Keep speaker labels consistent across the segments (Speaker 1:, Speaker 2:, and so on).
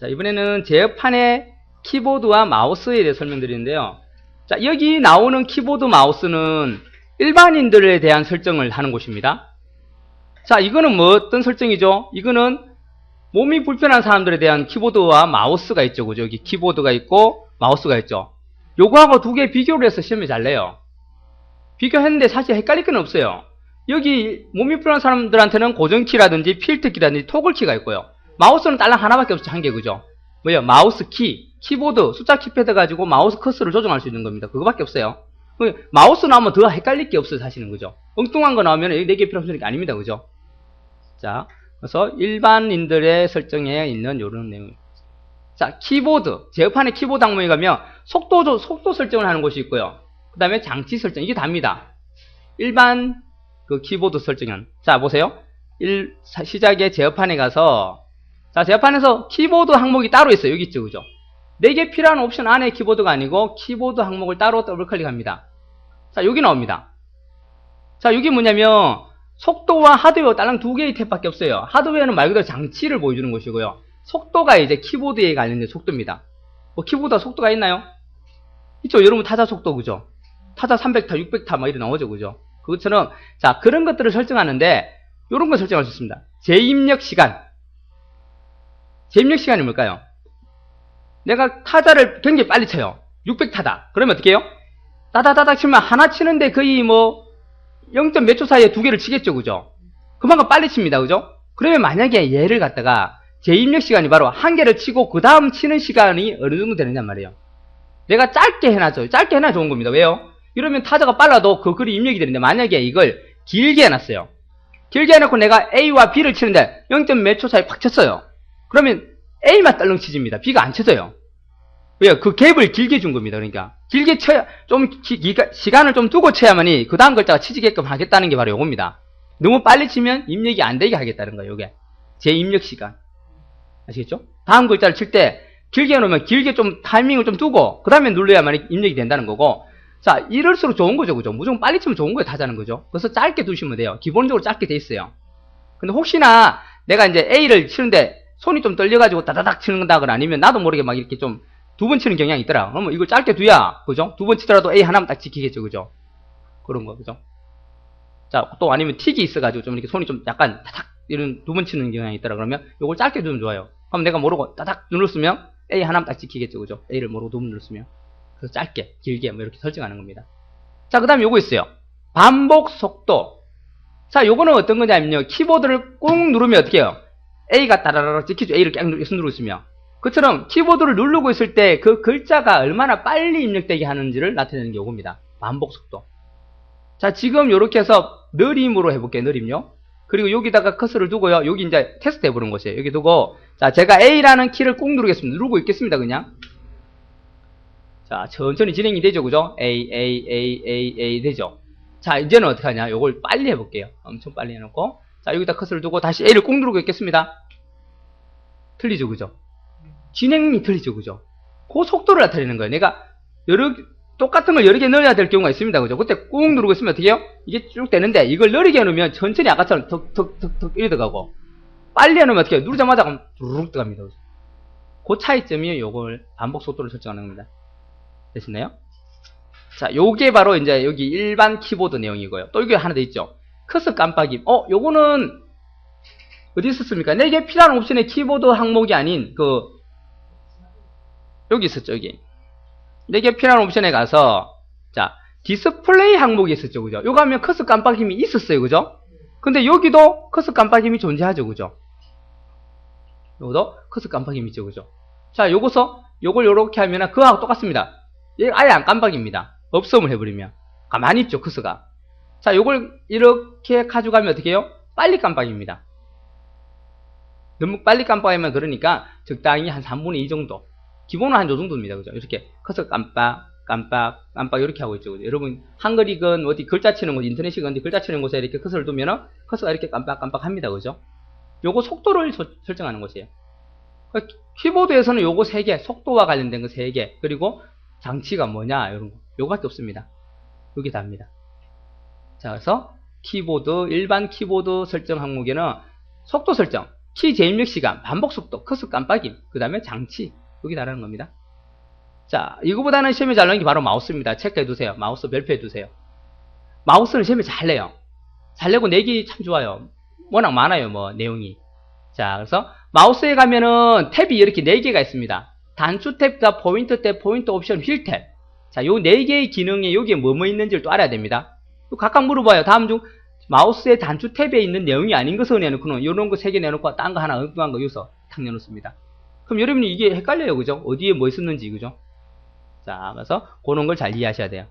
Speaker 1: 자, 이번에는 제어판의 키보드와 마우스에 대해 설명드리는데요. 자, 여기 나오는 키보드 마우스는 일반인들에 대한 설정을 하는 곳입니다. 자, 이거는 뭐 어떤 설정이죠? 이거는 몸이 불편한 사람들에 대한 키보드와 마우스가 있죠. 그죠? 여기 키보드가 있고 마우스가 있죠. 요거하고 두 개 비교를 해서 시험에 잘 내요. 비교했는데 사실 헷갈릴 건 없어요. 여기 몸이 불편한 사람들한테는 고정키라든지 필트키라든지 토글키가 있고요. 마우스는 딸랑 하나밖에 없죠. 한 개, 그죠? 뭐예요? 마우스 키, 키보드, 숫자 키패드 가지고 마우스 커서를 조정할 수 있는 겁니다. 그거밖에 없어요. 그 마우스 나오면 더 헷갈릴 게 없어요. 사실은, 그죠? 엉뚱한 거 나오면 네개 필요 없으니까 아닙니다. 그죠? 자, 그래서 일반인들의 설정에 있는 요런 내용. 자, 키보드. 제어판의 키보드 항목에 가면 속도, 조- 속도 설정을 하는 곳이 있고요. 그 다음에 장치 설정. 이게 답니다. 일반 그 키보드 설정은. 자, 보세요. 일, 사- 시작에 제어판에 가서 자, 제어판에서 키보드 항목이 따로 있어요. 여기 있죠. 그죠? 내게 필요한 옵션 안에 키보드가 아니고 키보드 항목을 따로 더블 클릭합니다. 자, 여기 나옵니다. 자, 여기 뭐냐면 속도와 하드웨어 딸랑 두 개의 탭밖에 없어요. 하드웨어는 말 그대로 장치를 보여주는 것이고요. 속도가 이제 키보드에 관련된 속도입니다. 뭐 키보드가 속도가 있나요? 있죠. 여러분 타자 속도 그죠? 타자 300타, 600타 막 이래 나오죠. 그죠? 그것처럼 자 그런 것들을 설정하는데 이런 걸 설정할 수 있습니다. 재입력 시간. 재입력 시간이 뭘까요? 내가 타자를 굉장히 빨리 쳐요. 600타다. 그러면 어떻게 해요? 따다다닥 치면 하나 치는데 거의 뭐 0. 몇 초 사이에 두 개를 치겠죠. 그죠? 그만큼 빨리 칩니다. 그죠? 그러면 만약에 얘를 갖다가 재입력 시간이 바로 한 개를 치고 그 다음 치는 시간이 어느 정도 되느냐 말이에요. 내가 짧게 해놔줘요. 짧게 해놔 좋은 겁니다. 왜요? 이러면 타자가 빨라도 그 글이 입력이 되는데 만약에 이걸 길게 해놨어요. 길게 해놓고 내가 A와 B를 치는데 0. 몇 초 사이에 팍 쳤어요. 그러면 A만 떨렁 치집니다. B가 안 쳐져요. 왜요? 그 갭을 길게 준 겁니다. 그러니까 길게 쳐야 좀 기- 시간을 좀 두고 쳐야만이 그 다음 글자가 치지게끔 하겠다는 게 바로 요겁니다. 너무 빨리 치면 입력이 안 되게 하겠다는 거예요. 요게 제 입력 시간 아시겠죠? 다음 글자를 칠 때 길게 해놓으면 길게 좀 타이밍을 좀 두고 그 다음에 눌러야만 입력이 된다는 거고 자 이럴수록 좋은 거죠. 그죠? 무조건 빨리 치면 좋은 거예요. 타자는 거죠. 그래서 짧게 두시면 돼요. 기본적으로 짧게 돼 있어요. 근데 혹시나 내가 이제 A를 치는데 손이 좀 떨려가지고 다다닥 치는 다거나 아니면 나도 모르게 막 이렇게 좀 두 번 치는 경향이 있더라. 그러면 이걸 짧게 두야, 그죠? 두 번 치더라도 A 하나만 딱 지키겠죠, 그죠? 그런 거, 그죠? 자, 또 아니면 틱이 있어가지고 좀 이렇게 손이 좀 약간 타닥 이런 두 번 치는 경향이 있더라. 그러면 이걸 짧게 두면 좋아요. 그럼 내가 모르고 따닥 눌렀으면 A 하나만 딱 지키겠죠, 그죠? A를 모르고 두 번 눌렀으면. 그래서 짧게, 길게 뭐 이렇게 설정하는 겁니다. 자, 그 다음에 요거 있어요. 반복 속도. 자, 요거는 어떤 거냐면요. 키보드를 꾹 누르면 어떻게 해요? A가 따라라락 찍히죠. A를 꽉 누르- 누르고 있으면. 그처럼 키보드를 누르고 있을 때 그 글자가 얼마나 빨리 입력되게 하는지를 나타내는 게 요겁니다. 반복 속도. 자, 지금 요렇게 해서 느림으로 해볼게요. 느림요. 그리고 여기다가 커서를 두고요. 여기 이제 테스트 해보는 것이에요. 여기 두고 자, 제가 A라는 키를 꾹 누르겠습니다. 누르고 있겠습니다. 그냥. 자, 천천히 진행이 되죠. 그죠? A, A, A, A, A 되죠. 자, 이제는 어떻게 하냐. 요걸 빨리 해볼게요. 엄청 빨리 해놓고. 자, 여기다 커서를 두고 다시 A를 꾹 누르고 있겠습니다. 틀리죠. 그죠? 진행이 틀리죠. 그죠? 그 속도를 나타내는 거예요. 내가 여러, 똑같은 걸 여러 개 넣어야 될 경우가 있습니다. 그죠? 그때 꾹 누르고 있으면 어떻게 해요? 이게 쭉 되는데 이걸 느리게 해놓으면 천천히 아까처럼 턱턱턱턱 이래 들어가고 빨리 해놓으면 어떻게 해요? 누르자마자 그럼 두룩 들어갑니다. 그죠? 그 차이점이 요걸 반복 속도를 설정하는 겁니다. 됐나요? 자, 요게 바로 이제 여기 일반 키보드 내용이고요. 또 이게 하나 더 있죠. 커서 깜빡임. 어, 요거는 어디 있었습니까? 내게 필요한 옵션의 키보드 항목이 아닌 그 여기 있었죠, 여기. 내게 필요한 옵션에 가서 자, 디스플레이 항목이 있었죠, 그죠? 요거 하면 커서 깜빡임이 있었어요, 그죠? 근데 여기도 커서 깜빡임이 존재하죠, 그죠? 요것도 커서 깜빡임이 있죠, 그죠? 자, 요거서 요걸 요렇게 하면 그거하고 똑같습니다. 얘 아예 안 깜빡입니다. 없음을 해버리면. 가만히 있죠, 커서가. 자, 요걸 이렇게 가져가면 어떻게 해요? 빨리 깜빡입니다. 너무 빨리 깜빡이면 그러니까 적당히 한 3분의 2 정도. 기본은 한 요 정도입니다. 그죠? 이렇게 커서 깜빡, 깜빡, 깜빡 이렇게 하고 있죠. 그죠? 여러분, 한글이건 어디 글자 치는 곳, 인터넷이건 어디 글자 치는 곳에 이렇게 커서를 두면은 커서가 이렇게 깜빡깜빡 합니다. 그죠? 요거 속도를 서- 설정하는 것이에요. 그러니까 키보드에서는 요거 3개, 속도와 관련된 거 3개, 그리고 장치가 뭐냐, 이런 거. 요거밖에 없습니다. 여기 답니다. 자, 그래서 키보드, 일반 키보드 설정 항목에는 속도 설정, 키 재입력 시간, 반복 속도, 커서 깜빡임, 그 다음에 장치, 여기 다르는 겁니다. 자, 이거보다는 시험에 잘 나오는 게 바로 마우스입니다. 체크해 두세요. 마우스 별표해 두세요. 마우스는 시험에 잘 내요. 잘 내고 내기 참 좋아요. 워낙 많아요, 뭐, 내용이. 자, 그래서 마우스에 가면은 탭이 이렇게 4개가 있습니다. 단추 탭과 포인트 탭, 포인트 옵션, 휠 탭. 자, 요 4개의 기능에 여기에 뭐뭐 있는지를 또 알아야 됩니다. 또 각각 물어봐요. 다음 중 마우스의 단추 탭에 있는 내용이 아닌 것을 내놓고는 요런 거 3개 내놓고 딴 거 하나 엉뚱한 거 여기서 탁 내놓습니다. 그럼 여러분이 이게 헷갈려요. 그죠? 어디에 뭐 있었는지, 그죠? 자, 그래서 그런 걸 잘 이해하셔야 돼요.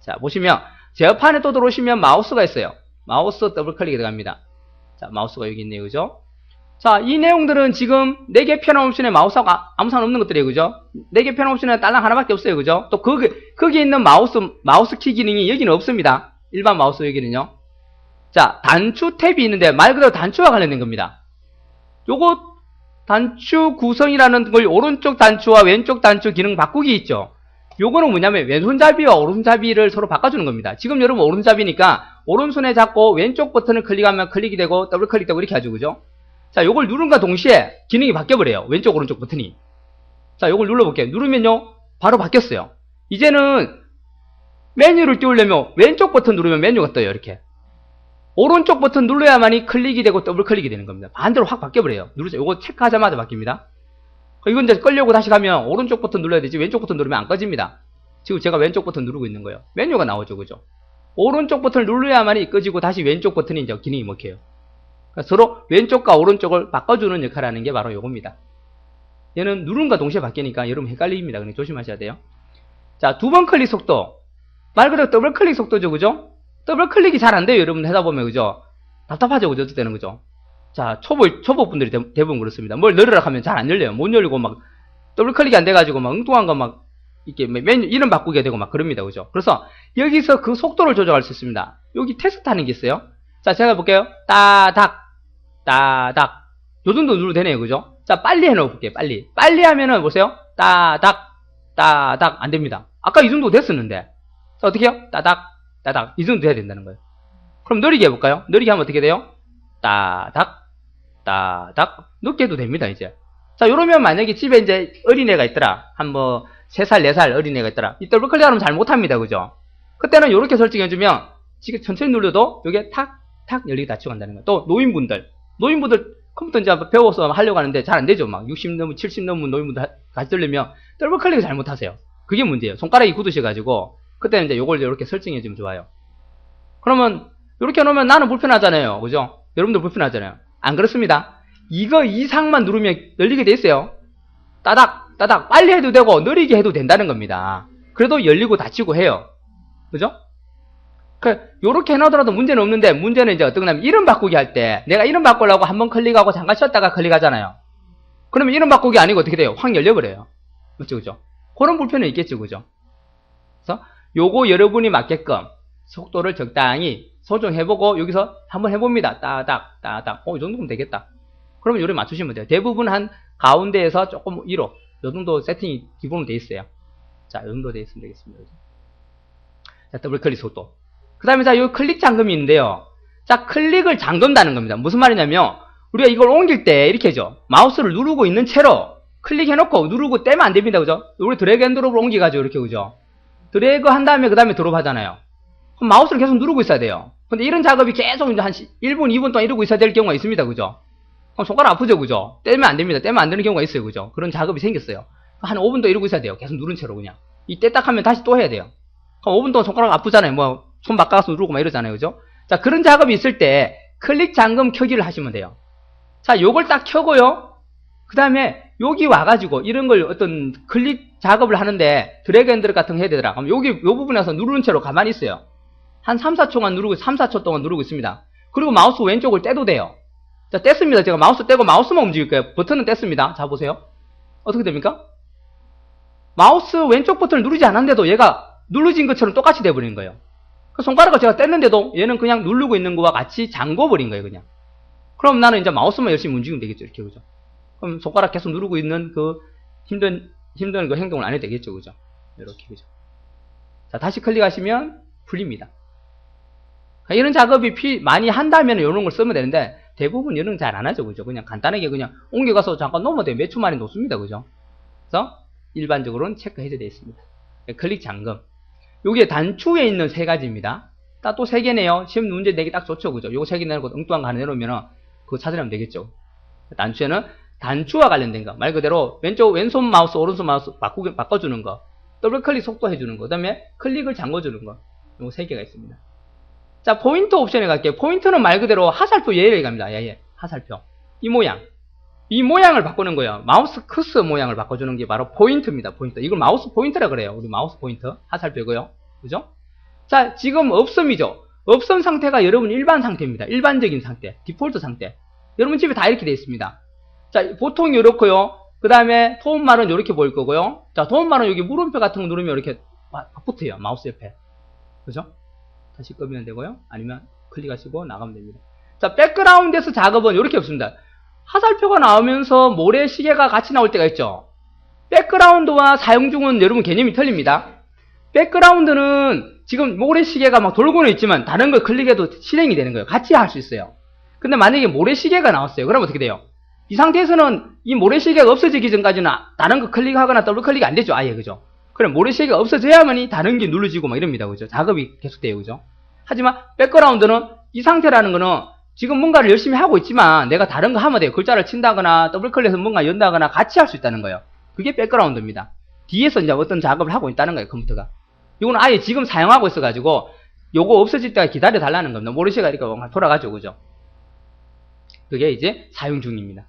Speaker 1: 자, 보시면 제어판에 또 들어오시면 마우스가 있어요. 마우스 더블 클릭이 들어갑니다. 자, 마우스가 여기 있네요. 그죠? 자, 이 내용들은 지금 4개 편한 옵션에 마우스하고 아- 아무 상관없는 것들이에요. 그죠? 4개 편한 옵션에 딸랑 하나밖에 없어요. 그죠? 또 거기, 거기 있는 마우스, 마우스 키 기능이 여기는 없습니다. 일반 마우스 여기는요. 자, 단추 탭이 있는데 말 그대로 단추와 관련된 겁니다. 요거 단추 구성이라는 걸 오른쪽 단추와 왼쪽 단추 기능 바꾸기 있죠. 요거는 뭐냐면 왼손잡이와 오른손잡이를 서로 바꿔주는 겁니다. 지금 여러분 오른손잡이니까 오른손에 잡고 왼쪽 버튼을 클릭하면 클릭이 되고 더블 클릭되고 이렇게 하죠. 그죠? 자, 요걸 누른과 동시에 기능이 바뀌어버려요. 왼쪽 오른쪽 버튼이. 자, 요걸 눌러볼게요. 누르면요. 바로 바뀌었어요. 이제는 메뉴를 띄우려면 왼쪽 버튼 누르면 메뉴가 떠요. 이렇게. 오른쪽 버튼 눌러야만이 클릭이 되고 더블 클릭이 되는 겁니다. 반대로 확 바뀌어버려요. 누르세요. 요거 체크하자마자 바뀝니다. 이건 이제 끌려고 다시 가면 오른쪽 버튼 눌러야 되지 왼쪽 버튼 누르면 안 꺼집니다. 지금 제가 왼쪽 버튼 누르고 있는 거예요. 메뉴가 나오죠. 그죠? 오른쪽 버튼을 눌러야만이 꺼지고 다시 왼쪽 버튼이 이제 기능이 먹혀요. 그러니까 서로 왼쪽과 오른쪽을 바꿔주는 역할을 하는 게 바로 요겁니다. 얘는 누른과 동시에 바뀌니까 여러분 헷갈립니다. 그러니 조심하셔야 돼요. 자, 두 번 클릭 속도. 말 그대로 더블 클릭 속도죠. 그죠? 더블 클릭이 잘 안 돼요. 여러분 하다 보면 그죠? 답답하죠. 그죠? 때는 그죠? 자, 초보, 초보 분들이 대, 부분 그렇습니다. 뭘 열으라 하면 잘 안 열려요. 못 열리고 막 더블 클릭이 안 돼가지고 막 엉뚱한 거 막 이렇게 메뉴 이름 바꾸게 되고 막 그럽니다. 그죠? 그래서 여기서 그 속도를 조절할 수 있습니다. 여기 테스트 하는 게 있어요. 자, 제가 볼게요. 따닥, 따닥. 요 정도 눌러도 되네요. 그죠? 자, 빨리 해놓어 볼게요. 빨리. 빨리 하면은 보세요. 따닥, 따닥. 안 됩니다. 아까 이 정도 됐었는데. 자, 어떻게 해요? 따닥, 따닥. 이 정도 돼야 된다는 거예요. 그럼 느리게 해볼까요? 느리게 하면 어떻게 돼요? 따닥, 따닥. 늦게 해도 됩니다, 이제. 자, 요러면 만약에 집에 이제 어린애가 있더라. 한 뭐, 3살, 4살 어린애가 있더라. 이 더블 클릭하면 잘 못합니다, 그죠? 그때는 요렇게 설정해주면, 지금 천천히 눌러도, 요게 탁, 탁 열리게 닫히고 간다는 거예요. 또, 노인분들. 노인분들 컴퓨터 이제 배워서 하려고 하는데 잘 안 되죠. 막 60 넘은, 70 넘은 노인분들 하- 같이 들려면, 더블 클릭을 잘 못하세요. 그게 문제예요. 손가락이 굳으셔가지고, 그때는 이제 요걸 이렇게 설정해 주면 좋아요. 그러면, 이렇게 해놓으면 나는 불편하잖아요. 그죠? 여러분들 불편하잖아요. 안 그렇습니다. 이거 이상만 누르면 열리게 돼 있어요. 따닥, 따닥. 빨리 해도 되고, 느리게 해도 된다는 겁니다. 그래도 열리고 닫히고 해요. 그죠? 그, 요렇게 해놔더라도 문제는 없는데, 문제는 이제 어떤 거냐면, 이름 바꾸기 할 때, 내가 이름 바꾸려고 한번 클릭하고 잠깐 쉬었다가 클릭하잖아요. 그러면 이름 바꾸기 아니고 어떻게 돼요? 확 열려버려요. 그죠, 그죠? 그런 불편은 있겠죠, 그죠? 그래서, 요거 여러분이 맞게끔 속도를 적당히 조정해보고, 여기서 한번 해봅니다. 따닥, 따닥. 어, 이 정도면 되겠다. 그러면 요래 맞추시면 돼요. 대부분 한 가운데에서 조금 위로, 요 정도 세팅이 기본으로 돼 있어요. 자, 이 정도 돼 있으면 되겠습니다. 자, 더블 클릭 속도. 그 다음에 자, 요 클릭 잠금이 있는데요. 자, 클릭을 잠근다는 겁니다. 무슨 말이냐면, 우리가 이걸 옮길 때 이렇게 하죠. 마우스를 누르고 있는 채로 클릭해놓고 누르고 떼면 안 됩니다. 그죠? 우리 드래그 앤 드롭을 옮겨가지고 이렇게, 그죠? 드래그 한 다음에 그 다음에 드롭 하잖아요. 그럼 마우스를 계속 누르고 있어야 돼요. 근데 이런 작업이 계속 이제 한 1분, 2분 동안 이러고 있어야 될 경우가 있습니다. 그죠? 그럼 손가락 아프죠, 그죠? 떼면 안 됩니다. 떼면 안 되는 경우가 있어요, 그죠? 그런 작업이 생겼어요. 한 5분 더 이러고 있어야 돼요. 계속 누른 채로 그냥. 이 떼 딱 하면 다시 또 해야 돼요. 그럼 5분 동안 손가락 아프잖아요. 뭐, 손 바꿔서 누르고 막 이러잖아요. 그죠? 자, 그런 작업이 있을 때 클릭 잠금 켜기를 하시면 돼요. 자, 요걸 딱 켜고요. 그 다음에 여기 와가지고 이런 걸 어떤 클릭 작업을 하는데 드래그 앤 드롭 같은 거 해야 되더라. 그럼 여기, 요 부분에서 누르는 채로 가만히 있어요. 한 3, 4초간 누르고, 3, 4초 동안 누르고 있습니다. 그리고 마우스 왼쪽을 떼도 돼요. 자, 뗐습니다. 제가 마우스 떼고 마우스만 움직일 거예요. 버튼은 뗐습니다. 자, 보세요. 어떻게 됩니까? 마우스 왼쪽 버튼을 누르지 않았는데도 얘가 누르진 것처럼 똑같이 돼버리는 거예요. 그 손가락을 제가 뗐는데도 얘는 그냥 누르고 있는 거와 같이 잠궈버린 거예요, 그냥. 그럼 나는 이제 마우스만 열심히 움직이면 되겠죠, 이렇게, 그죠? 그럼 손가락 계속 누르고 있는 그 힘든, 힘든 그 행동을 안 해도 되겠죠, 그죠? 이렇게, 그죠? 자, 다시 클릭하시면 풀립니다. 그러니까 이런 작업이 피, 많이 한다면 이런 걸 쓰면 되는데, 대부분 이런 잘 안 하죠. 그죠? 그냥 간단하게 그냥 옮겨가서 잠깐 놓으면 돼요. 몇초 만에 놓습니다. 그죠? 그래서 일반적으로는 체크 해제 되어 있습니다. 네, 클릭 잠금. 요게 단추에 있는 세 가지입니다. 딱 또 세 개네요. 시험 문제 내기 딱 좋죠. 그죠? 요거 세 개 내놓고 엉뚱한 거 하나 내놓으면은 그거 찾으려면 되겠죠. 단추에는 단추와 관련된 거. 말 그대로 왼쪽, 왼손 마우스, 오른손 마우스 바꾸, 바꿔주는 거. 더블 클릭 속도 해주는 거. 그 다음에 클릭을 잠궈주는 거. 요거 세 개가 있습니다. 자, 포인트 옵션에 갈게요. 포인트는 말 그대로 하살표 예를 갑니다. 예, 예. 하살표. 이 모양. 이 모양을 바꾸는 거예요. 마우스 크스 모양을 바꿔주는 게 바로 포인트입니다. 포인트. 이걸 마우스 포인트라 그래요. 우리 마우스 포인트. 하살표고요. 그죠? 자, 지금 없음이죠. 없음 상태가 여러분 일반 상태입니다. 일반적인 상태. 디폴트 상태. 여러분 집에 다 이렇게 되어 있습니다. 자, 보통 이렇고요. 그 다음에 도움말은 이렇게 보일 거고요. 자, 도움말은 여기 물음표 같은 거 누르면 이렇게 막 붙어요. 마우스 옆에. 그죠? 다시 끄면 되고요. 아니면 클릭하시고 나가면 됩니다. 자, 백그라운드에서 작업은 이렇게 없습니다. 하살표가 나오면서 모래시계가 같이 나올 때가 있죠. 백그라운드와 사용 중은 여러분 개념이 틀립니다. 백그라운드는 지금 모래시계가 막 돌고는 있지만 다른 걸 클릭해도 실행이 되는 거예요. 같이 할 수 있어요. 근데 만약에 모래시계가 나왔어요. 그럼 어떻게 돼요? 이 상태에서는 이 모래시계가 없어지기 전까지는 다른 거 클릭하거나 더블 클릭이 안 되죠. 아예 그죠? 그럼 모래시계가 없어져야만이 다른 게 눌러지고 막 이럽니다. 그죠? 작업이 계속돼요. 그죠? 하지만 백그라운드는 이 상태라는 거는 지금 뭔가를 열심히 하고 있지만 내가 다른 거 하면 돼요. 글자를 친다거나 더블 클릭해서 뭔가 연다거나 같이 할 수 있다는 거예요. 그게 백그라운드입니다. 뒤에서 이제 어떤 작업을 하고 있다는 거예요. 컴퓨터가. 이거는 아예 지금 사용하고 있어가지고 요거 없어질 때가 기다려 달라는 겁니다. 모래시계가 이렇게 돌아가죠. 그죠? 그게 이제 사용 중입니다.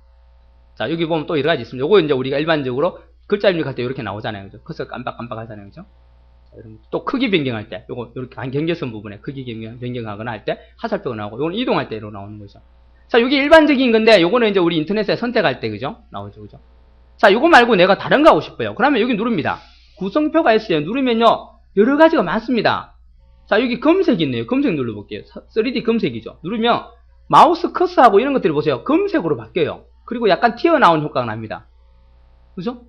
Speaker 1: 자, 여기 보면 또 여러 가지 있습니다. 요거 이제 우리가 일반적으로 글자 입력할 때 이렇게 나오잖아요. 그죠? 커서 깜빡깜빡 하잖아요. 그죠? 또 크기 변경할 때, 요거 이렇게 간 경계선 부분에 크기 변경, 변경하거나 할 때 하살표가 나오고, 요건 이동할 때로 나오는 거죠. 자, 요게 일반적인 건데, 요거는 이제 우리 인터넷에 선택할 때, 그죠? 나오죠. 그죠? 자, 요거 말고 내가 다른 거 하고 싶어요. 그러면 여기 누릅니다. 구성표가 있어요. 누르면요, 여러 가지가 많습니다. 자, 여기 검색이 있네요. 검색 눌러볼게요. 3D 검색이죠. 누르면, 마우스 커서하고 이런 것들을 보세요. 검색으로 바뀌어요. 그리고 약간 튀어나온 효과가 납니다. 그죠?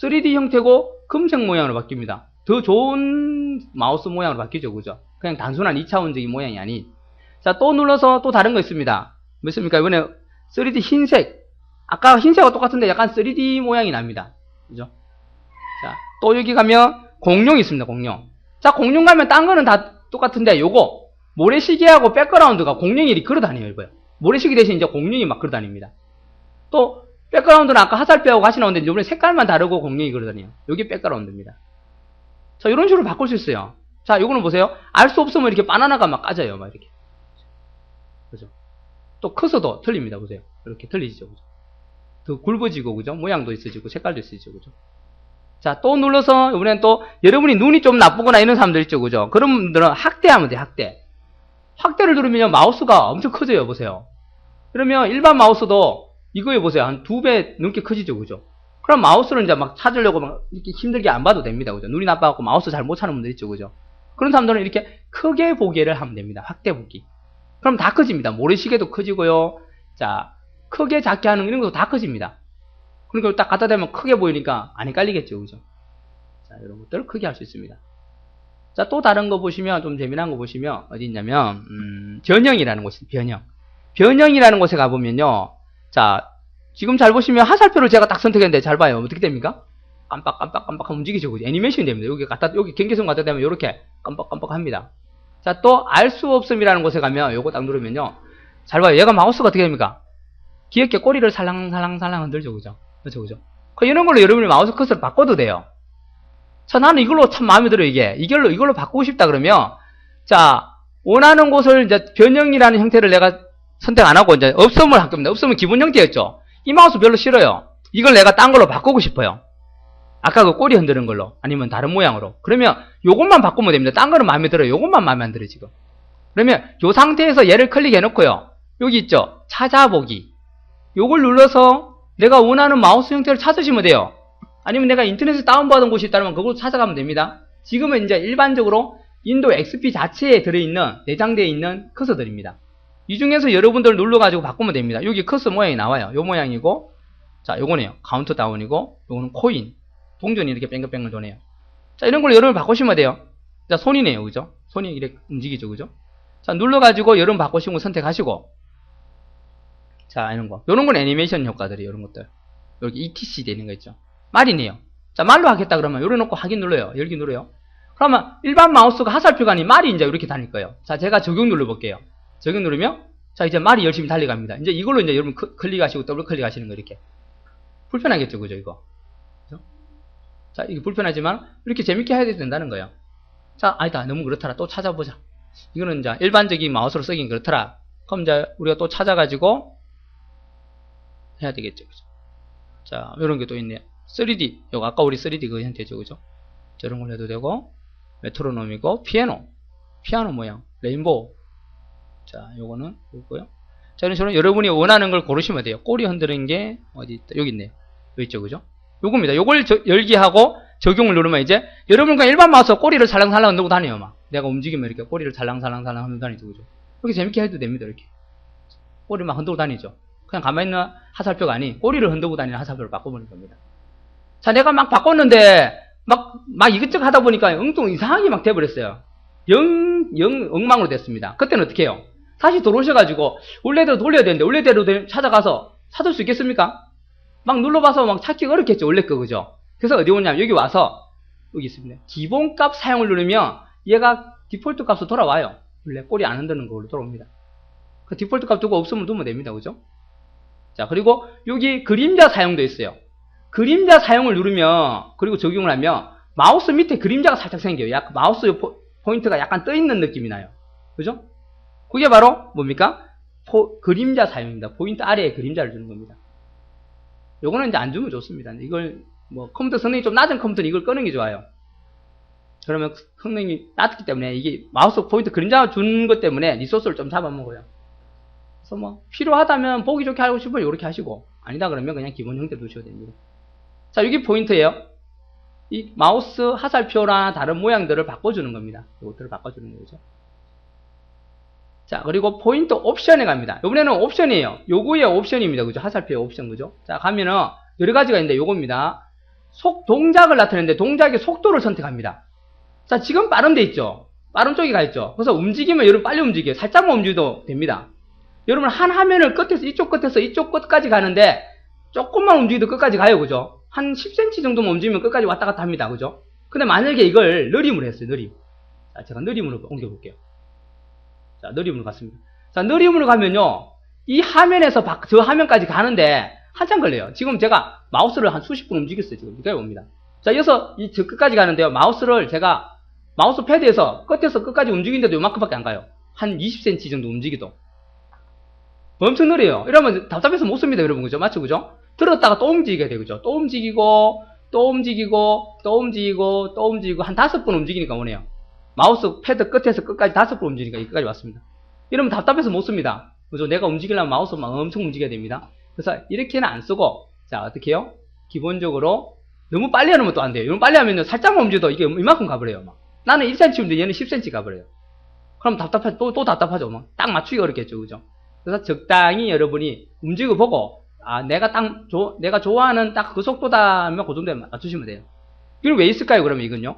Speaker 1: 3D 형태고 검색 모양으로 바뀝니다. 더 좋은 마우스 모양으로 바뀌죠. 그죠? 그냥 단순한 2차원적인 모양이 아닌. 자, 또 눌러서 또 다른 거 있습니다. 뭐 있습니까? 이번에 3D 흰색. 아까 흰색과 똑같은데 약간 3D 모양이 납니다. 그죠? 자, 또 여기 가면 공룡 있습니다. 공룡. 자, 공룡 가면 딴 거는 다 똑같은데 요거 모래시계하고 백그라운드가 공룡이 이렇게 걸어 다녀요. 이거요. 모래시계 대신 이제 공룡이 막 걸어 다닙니다. 또 백그라운드는 아까 하살표하고 같이 나오는데 이번에 색깔만 다르고 공룡이 걸어다녀요. 이게 백그라운드입니다. 자, 이런 식으로 바꿀 수 있어요. 자, 요거는 보세요. 알 수 없으면 이렇게 바나나가 막 까져요. 막 이렇게. 그죠? 또 커서도 틀립니다. 보세요. 이렇게 틀리죠. 그죠? 더 굵어지고, 그죠? 모양도 있어지고, 색깔도 있어지죠. 그죠? 자, 또 눌러서, 이번엔 또, 여러분이 눈이 좀 나쁘거나 이런 사람들 있죠. 그죠? 그런 분들은 확대하면 돼요. 확대. 확대를 누르면 마우스가 엄청 커져요. 보세요. 그러면 일반 마우스도 이거에 보세요. 한 두 배 넘게 커지죠. 그죠? 그럼 마우스를 이제 막 찾으려고 막 이렇게 힘들게 안 봐도 됩니다. 그죠? 눈이 나빠갖고 마우스 잘 못 찾는 분들 있죠. 그죠? 그런 사람들은 이렇게 크게 보기를 하면 됩니다. 확대 보기. 그럼 다 커집니다. 모래시계도 커지고요. 자, 크게 작게 하는 이런 것도 다 커집니다. 그러니까 딱 갖다 대면 크게 보이니까 안 헷갈리겠죠. 그죠? 자, 이런 것들을 크게 할 수 있습니다. 자, 또 다른 거 보시면, 좀 재미난 거 보시면, 어디 있냐면, 음, 변형이라는 곳이, 변형. 변형이라는 곳에 가보면요. 자, 지금 잘 보시면 하살표를 제가 딱 선택했는데 잘 봐요. 어떻게 됩니까? 깜빡깜빡깜빡 움직이죠. 애니메이션이 됩니다. 여기 갖다, 여기 경계선 갖다 대면 이렇게 깜빡깜빡 합니다. 자, 또 알 수 없음이라는 곳에 가면 요거 딱 누르면요. 잘 봐요. 얘가 마우스가 어떻게 됩니까? 귀엽게 꼬리를 살랑살랑살랑 흔들죠. 그죠? 그죠, 그죠? 그 이런 걸로 여러분이 마우스 컷을 바꿔도 돼요. 자, 나는 이걸로 참 마음에 들어요, 이게. 이걸로, 이걸로 바꾸고 싶다 그러면, 자, 원하는 곳을 이제 변형이라는 형태를 내가 선택 안 하고 이제 없음을 할 겁니다. 없으면 기본 형태였죠. 이 마우스 별로 싫어요. 이걸 내가 딴 걸로 바꾸고 싶어요. 아까 그 꼬리 흔드는 걸로. 아니면 다른 모양으로. 그러면 요것만 바꾸면 됩니다. 딴 거는 마음에 들어요. 요것만 마음에 안 들어요, 지금. 그러면 요 상태에서 얘를 클릭해 놓고요. 여기 있죠. 찾아보기. 요걸 눌러서 내가 원하는 마우스 형태를 찾으시면 돼요. 아니면 내가 인터넷에 다운받은 곳이 있다면 그걸 찾아가면 됩니다. 지금은 이제 일반적으로 인도 XP 자체에 들어있는 내장되어 있는 커서들입니다. 이 중에서 여러분들 눌러가지고 바꾸면 됩니다. 여기 커서 모양이 나와요. 요 모양이고 자 요거네요. 카운트다운이고 요거는 코인 동전이 이렇게 뺑글뺑글 도네요. 자 이런 걸 여러분 바꾸시면 돼요. 자 손이네요. 그죠? 손이 이렇게 움직이죠. 그죠? 자 눌러가지고 여러분 바꾸시고 선택하시고 자, 이런 거. 요런 건 애니메이션 효과들이 이런 것들. 여기 ETC 되는 거 있죠. 말이네요. 자, 말로 하겠다 그러면 요래 놓고 확인 눌러요. 열기 눌러요. 그러면 일반 마우스가 화살표가 아닌 말이 이제 이렇게 다닐 거예요. 자, 제가 적용 눌러볼게요. 적용 누르면 자, 이제 말이 열심히 달려갑니다. 이제 이걸로 이제 여러분 클- 클릭하시고 더블 클릭하시는 거 이렇게. 불편하겠죠, 그죠, 이거. 자, 이게 불편하지만 이렇게 재밌게 해야 된다는 거예요. 자, 아니다. 너무 그렇더라. 또 찾아보자. 이거는 이제 일반적인 마우스로 쓰긴 그렇더라. 그럼 이제 우리가 또 찾아가지고 해야 되겠죠. 그죠? 자, 이런 게 또 있네요. 3D. 요거 아까 우리 3D 그 형태죠. 그죠? 저런 걸 해도 되고, 메트로놈이고, 피아노. 피아노 모양. 레인보우. 자, 요거는 요거요. 자, 이런 식으로 여러분이 원하는 걸 고르시면 돼요. 꼬리 흔드는 게 어디 있다. 여기 있네요. 여기 있죠. 그죠? 요겁니다. 요걸 저- 열기 하고 적용을 누르면 이제 여러분 그냥 일반 마우스 꼬리를 살랑살랑 흔들고 다녀요. 막. 내가 움직이면 이렇게 꼬리를 살랑살랑살랑 흔들고 다니죠. 그죠? 이렇게 재밌게 해도 됩니다. 이렇게. 꼬리 막 흔들고 다니죠. 그냥 가만히 있는 하살표가 아닌 꼬리를 흔들고 다니는 하살표를 바꿔버린 겁니다. 자, 내가 막 바꿨는데 막, 막 이것저것 하다 보니까 엉뚱 이상하게 막 돼버렸어요. 영, 영, 엉망으로 됐습니다. 그때는 어떻게 해요? 다시 들어오셔가지고 원래대로 돌려야 되는데 원래대로 되- 찾아가서 찾을 수 있겠습니까? 막 눌러봐서 막 찾기 어렵겠죠. 원래 거 그죠? 그래서 어디 오냐면 여기 와서 여기 있습니다. 기본값 사용을 누르면 얘가 디폴트 값으로 돌아와요. 원래 꼬리 안 흔드는 걸로 돌아옵니다. 그 디폴트 값 두고 없으면 두면 됩니다. 그죠? 자, 그리고 여기 그림자 사용도 있어요. 그림자 사용을 누르면, 그리고 적용을 하면, 마우스 밑에 그림자가 살짝 생겨요. 약, 마우스 포, 포인트가 약간 떠 있는 느낌이 나요. 그죠? 그게 바로 뭡니까? 포- 그림자 사용입니다. 포인트 아래에 그림자를 주는 겁니다. 요거는 이제 안 주면 좋습니다. 이걸, 뭐, 컴퓨터 성능이 좀 낮은 컴퓨터는 이걸 끄는 게 좋아요. 그러면 성능이 낮기 때문에 이게 마우스 포인트 그림자 준것 때문에 리소스를 좀 잡아먹어요. 그래서 뭐 필요하다면 보기 좋게 하고 싶으면 이렇게 하시고 아니다 그러면 그냥 기본 형태 두셔도 됩니다. 자 여기 포인트예요. 이 마우스 하살표나 다른 모양들을 바꿔주는 겁니다. 이것들을 바꿔주는 거죠. 자 그리고 포인트 옵션에 갑니다. 이번에는 옵션이에요. 요거의 옵션입니다. 그죠? 하살표의 옵션 그죠? 자 가면은 여러 가지가 있는데 요겁니다. 속 동작을 나타내는데 동작의 속도를 선택합니다. 자 지금 빠른 데 있죠? 빠른 쪽에 가 있죠? 그래서 움직이면 여러분 빨리 움직여요. 살짝만 움직여도 됩니다. 여러분 한 화면을 끝에서 이쪽 끝에서 이쪽 끝까지 가는데 조금만 움직여도 끝까지 가요 그죠 한 10cm 정도만 움직이면 끝까지 왔다 갔다 합니다 그죠 근데 만약에 이걸 느림으로 했어요 느림 자 제가 느림으로 옮겨 볼게요 자 느림으로 갔습니다 자 느림으로 가면요 이 화면에서 바- 저 화면까지 가는데 한참 걸려요 지금 제가 마우스를 한 수십 분 움직였어요 지금 이까지 옵니다 자 여기서 이 저 끝까지 가는데요 마우스를 제가 마우스 패드에서 끝에서 끝까지 움직이는데도 요만큼밖에 안 가요 한 20cm 정도 움직이도 엄청 느려요. 이러면 답답해서 못 씁니다, 여러분. 그죠? 맞죠? 그죠? 들었다가 또 움직이게. 그죠? 또 움직이고, 또 움직이고, 또 움직이고, 또 움직이고, 한 다섯 번 움직이니까 오네요. 마우스 패드 끝에서 끝까지 다섯 번 움직이니까 여기까지 왔습니다. 이러면 답답해서 못 씁니다. 그죠? 내가 움직이려면 마우스만 엄청 움직여야 됩니다. 그래서 이렇게는 안 쓰고, 자, 어떻게 해요? 기본적으로, 너무 빨리 하면 또안 돼요. 너무 빨리 하면 살짝만 움직여도 이게 이만큼 가버려요. 막. 나는 1cm인데 얘는 10cm 가버려요. 그럼 답답해, 또, 또 답답하죠. 막. 딱 맞추기 어렵겠죠. 그죠? 그래서 적당히 여러분이 움직여 보고 아 내가 딱 조- 내가 좋아하는 딱 그 속도다면 그 정도에 맞추시면 돼요. 이걸 왜 있을까요? 그러면 이건요.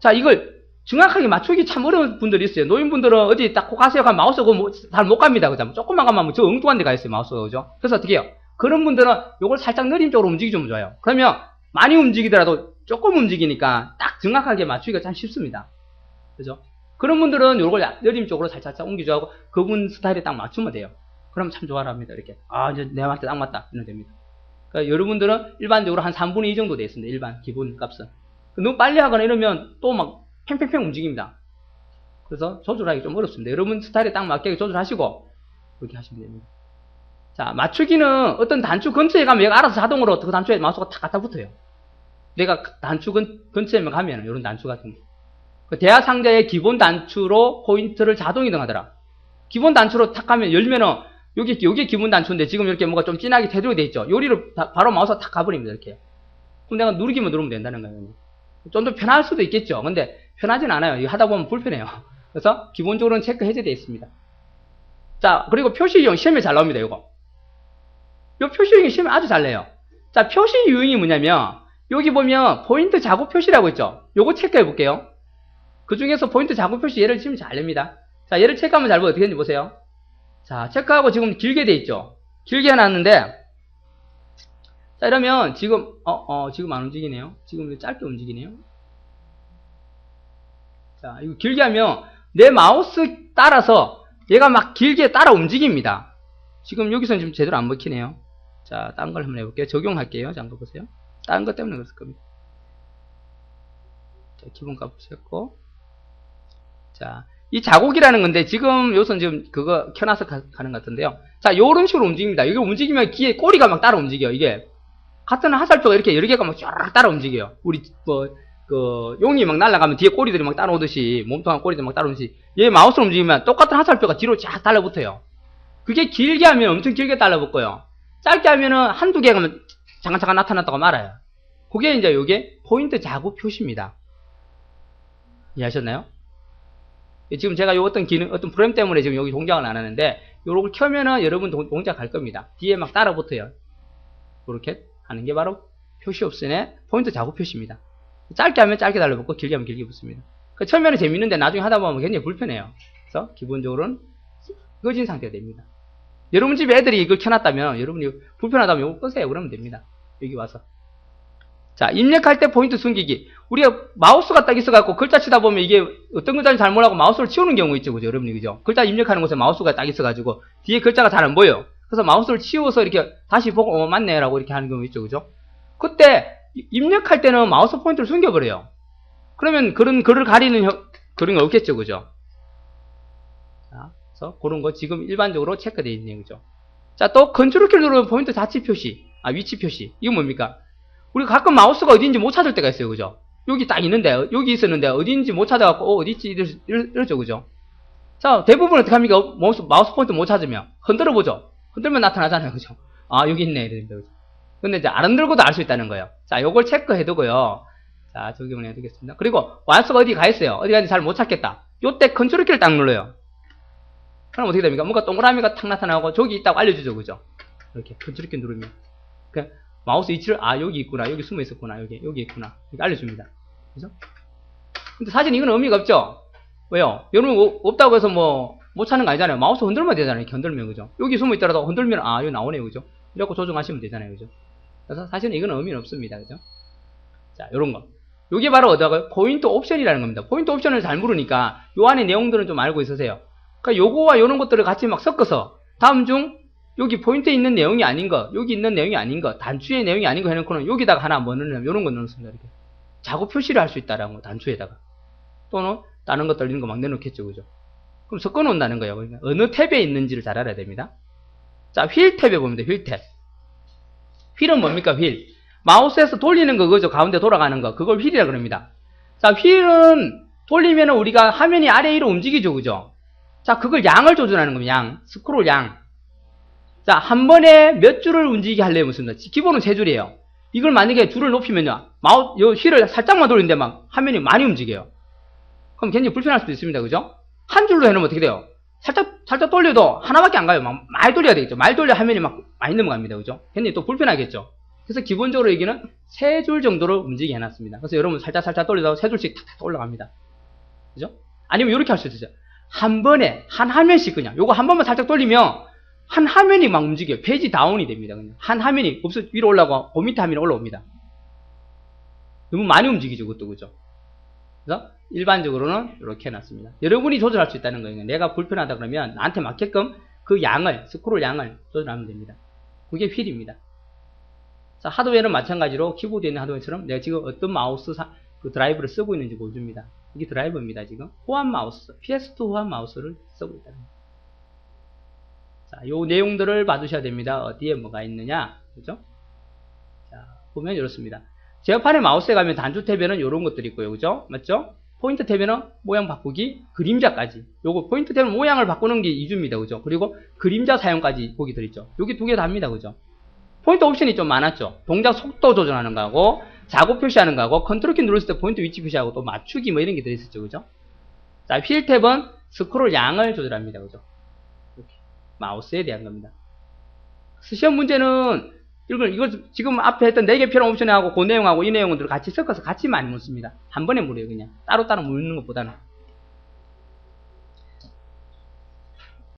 Speaker 1: 자 이걸 정확하게 맞추기 참 어려운 분들이 있어요. 노인분들은 어디 딱 가세요 가면 마우스 잘 못 갑니다. 그죠? 조금만 가면 저 엉뚱한 데가 있어요. 마우스가 그죠? 그래서 어떻게 해요? 그런 분들은 이걸 살짝 느림 쪽으로 움직이면 좋아요. 그러면 많이 움직이더라도 조금 움직이니까 딱 정확하게 맞추기가 참 쉽습니다. 그죠? 그런 분들은 요걸 약- 느림 쪽으로 살짝 옮기줘하고 그분 스타일에 딱 맞추면 돼요. 그럼 참 좋아합니다. 이렇게. 아, 이제 내한테 딱 맞다. 이러면 됩니다. 그러니까 여러분들은 일반적으로 한 3분의 2 정도 돼 있습니다. 일반 기본 값은. 너무 빨리 하거나 이러면 또 막 팽팽팽 움직입니다. 그래서 조절하기 좀 어렵습니다. 여러분 스타일에 딱 맞게 조절하시고 그렇게 하시면 됩니다. 자, 맞추기는 어떤 단추 근처에 가면 얘가 알아서 자동으로 그 단추에 마우스가 탁 갖다 붙어요. 내가 그 단추 근, 근처에 가면 이런 단추 같은 거. 그 대화 상자의 기본 단추로 포인트를 자동 이동하더라. 기본 단추로 탁 하면 열면은 여기 여기 기본 단추인데 지금 이렇게 뭔가 좀 진하게 테두리 돼 있죠. 요리를 다- 바로 마우스 탁 가버립니다 이렇게. 그럼 내가 누르기만 누르면 된다는 거예요. 좀 더 편할 수도 있겠죠. 근데 편하진 않아요. 하다 보면 불편해요. 그래서 기본적으로는 체크 해제되어 있습니다. 자 그리고 표시 유형 시험에 잘 나옵니다. 이거. 요 표시 유형이 시험에 아주 잘 내요. 자 표시 유형이 뭐냐면 여기 보면 포인트 자국 표시라고 있죠. 요거 체크해 볼게요. 그 중에서 포인트 자국 표시 얘를 치면 잘 냅니다. 자, 얘를 체크하면 잘 보여. 어떻게 되는지 보세요. 자, 체크하고 지금 길게 돼 있죠? 길게 해놨는데, 자, 이러면 지금, 어, 어, 지금 안 움직이네요. 지금 짧게 움직이네요. 자, 이거 길게 하면 내 마우스 따라서 얘가 막 길게 따라 움직입니다. 지금 여기서는 지금 제대로 안 먹히네요. 자, 다른 걸 한번 해볼게요. 적용할게요. 잠깐 보세요. 다른 것 때문에 그랬을 겁니다. 자, 기본값을 쳤고. 자, 이 자국이라는 건데, 지금 요선 지금 그거 켜놔서 가, 는것 같은데요. 자, 요런 식으로 움직입니다. 이게 움직이면 귀에 꼬리가 막 따라 움직여요. 이게. 같은 화살표가 이렇게 여러 개가 막 쫙 따라 움직여요. 우리, 뭐, 그, 용이 막 날아가면 뒤에 꼬리들이 막 따라오듯이, 몸통한 꼬리들이 막 따라오듯이, 얘 마우스로 움직이면 똑같은 화살표가 뒤로 쫙 달라붙어요. 그게 길게 하면 엄청 길게 달라붙고요. 짧게 하면은 한두 개가 잠깐 잠깐 나타났다가 말아요. 그게 이제 요게 포인트 자국 표시입니다. 이해하셨나요? 예, 지금 제가 요 어떤 기능, 어떤 프로그램 때문에 지금 여기 동작을 안 하는데, 요걸 켜면은 여러분 동, 동작할 겁니다. 뒤에 막 따라 붙어요. 이렇게 하는 게 바로 표시 옵션의 포인트 자국 표시입니다. 짧게 하면 짧게 달라붙고, 길게 하면 길게 붙습니다. 그 처음에는 재밌는데 나중에 하다 보면 굉장히 불편해요. 그래서 기본적으로는 꺼진 상태가 됩니다. 여러분 집 애들이 이걸 켜놨다면 여러분이 불편하다면 이거 끄세요. 그러면 됩니다. 여기 와서. 자, 입력할 때 포인트 숨기기. 우리가 마우스가 딱 있어갖고 글자 치다 보면 이게 어떤 글자인지 잘 몰라고 마우스를 치우는 경우 있죠. 그죠? 여러분이 그죠? 글자 입력하는 곳에 마우스가 딱 있어가지고 뒤에 글자가 잘 안 보여요. 그래서 마우스를 치워서 이렇게 다시 보고, 어, 맞네. 라고 이렇게 하는 경우 있죠. 그죠? 그때 입력할 때는 마우스 포인트를 숨겨버려요. 그러면 그런 글을 가리는 형, 그런 게 없겠죠. 그죠? 자, 그래서 그런 거 지금 일반적으로 체크되어 있는 거죠. 자, 또 컨트롤 키를 누르면 포인트 자치 표시, 아, 위치 표시. 이건 뭡니까? 우리가 가끔 마우스가 어디인지 못 찾을 때가 있어요. 그죠? 여기 딱 있는데, 여기 있었는데, 어디인지 못 찾아갖고, 어, 어디 있지? 이러, 이러죠. 그죠? 자, 대부분 어떻게 합니까? 마우스, 마우스 포인트 못 찾으면. 흔들어 보죠? 흔들면 나타나잖아요. 그죠? 아, 여기 있네. 이러는데, 그죠? 근데 이제 안 흔들고도 알 수 있다는 거예요. 자, 요걸 체크해 두고요. 자, 적용을 해 두겠습니다. 그리고 마우스가 어디 가 있어요. 어디 가는지 잘 못 찾겠다. 요때 컨트롤 키를 딱 눌러요. 그럼 어떻게 됩니까? 뭔가 동그라미가 탁 나타나고 저기 있다고 알려주죠. 그죠? 이렇게 컨트롤 키 누르면. 그 마우스 위치를 아 여기 있구나. 여기 숨어 있었구나. 여기 여기 있구나. 이렇게 알려 줍니다. 그죠? 근데 사실 이건 의미가 없죠? 왜요? 여러분 없다고 해서 뭐 못 찾는 거 아니잖아요. 마우스 흔들면 되잖아요. 이렇게 흔들면 그죠? 여기 숨어 있더라도 흔들면 아 여기 나오네요. 그죠? 이렇게 조정하시면 되잖아요. 그죠? 그래서 사실은 이건 의미는 없습니다. 그죠? 자, 요런 거. 요게 바로 어디다가요? 포인트 옵션이라는 겁니다. 포인트 옵션을 잘 모르니까 요 안에 내용들은 좀 알고 있으세요. 그러니까 요거와 요런 것들을 같이 막 섞어서 다음 중 여기 포인트에 있는 내용이 아닌 거, 여기 있는 내용이 아닌 거, 단추의 내용이 아닌 거 해놓고는 여기다가 하나 뭐 넣느냐면 요런 거 넣습니다. 이렇게. 작업 표시를 할 수 있다라는 거, 단추에다가. 또는 다른 것들 있는 거 막 내놓겠죠. 그죠? 그럼 섞어 놓는다는 거예요. 그러니까 어느 탭에 있는지를 잘 알아야 됩니다. 자, 휠 탭에 보면 돼, 휠 탭. 휠은 뭡니까, 휠? 마우스에서 돌리는 거, 그죠? 가운데 돌아가는 거. 그걸 휠이라 그럽니다. 자, 휠은 돌리면 우리가 화면이 아래 위로 움직이죠, 그죠? 자, 그걸 양을 조절하는 겁니다. 양. 스크롤 양. 자, 한 번에 몇 줄을 움직이게 하려면 무슨 기본은 세 줄이에요. 이걸 만약에 줄을 높이면요. 마우, 요 휠을 살짝만 돌리는데 막 화면이 많이 움직여요. 그럼 굉장히 불편할 수도 있습니다. 그죠? 한 줄로 해놓으면 어떻게 돼요? 살짝, 살짝 돌려도 하나밖에 안 가요. 막 많이 돌려야 되겠죠. 많이 돌려 화면이 막 많이 넘어갑니다. 그죠? 굉장히 또 불편하겠죠. 그래서 기본적으로 여기는 세 줄 정도로 움직이게 해놨습니다. 그래서 여러분 살짝 살짝 돌리다가 세 줄씩 탁탁 올라갑니다. 그죠? 아니면 이렇게 할수 있죠. 한 번에 한 화면씩 그냥 요거 한 번만 살짝 돌리면 한 화면이 막 움직여요. 페이지 다운이 됩니다. 그냥 한 화면이 없어 위로 올라가고 그 밑에 화면이 올라옵니다. 너무 많이 움직이죠, 그것도 그죠? 그래서 일반적으로는 이렇게 해놨습니다. 여러분이 조절할 수 있다는 거예요. 내가 불편하다 그러면 나한테 맞게끔 그 양을 스크롤 양을 조절하면 됩니다. 그게 휠입니다. 자, 하드웨어는 마찬가지로 키보드에 있는 하드웨어처럼 내가 지금 어떤 마우스 사, 그 드라이브를 쓰고 있는지 보여줍니다. 이게 드라이버입니다, 지금. 호환 마우스, PS2 호환 마우스를 쓰고 있다는 거예요. 자, 요 내용들을 봐두셔야 됩니다. 어디에 뭐가 있느냐, 그죠? 자, 보면 이렇습니다. 제어판의 마우스에 가면 단추 탭에는 이런 것들이 있고요, 그죠? 맞죠? 포인트 탭에는 모양 바꾸기, 그림자까지. 요거 포인트 탭은 모양을 바꾸는 게 2주입니다, 그죠? 그리고 그림자 사용까지 보기 들있죠. 여기 두개 다입니다, 그죠? 포인트 옵션이 좀 많았죠. 동작 속도 조절하는 거하고, 작업 표시하는 거하고, 컨트롤 키 누르실 때 포인트 위치 표시하고, 또 맞추기 뭐 이런 게 들어있었죠, 그죠? 자, 휠 탭은 스크롤 양을 조절합니다, 그죠? 이렇게. 마우스에 대한 겁니다. 시험 문제는 이걸, 이걸 지금 앞에 했던 4개 필요 옵션하고 그 내용하고 이 내용들을 같이 섞어서 같이 많이 묻습니다. 한 번에 물어요, 그냥. 따로따로 묻는 것보다는.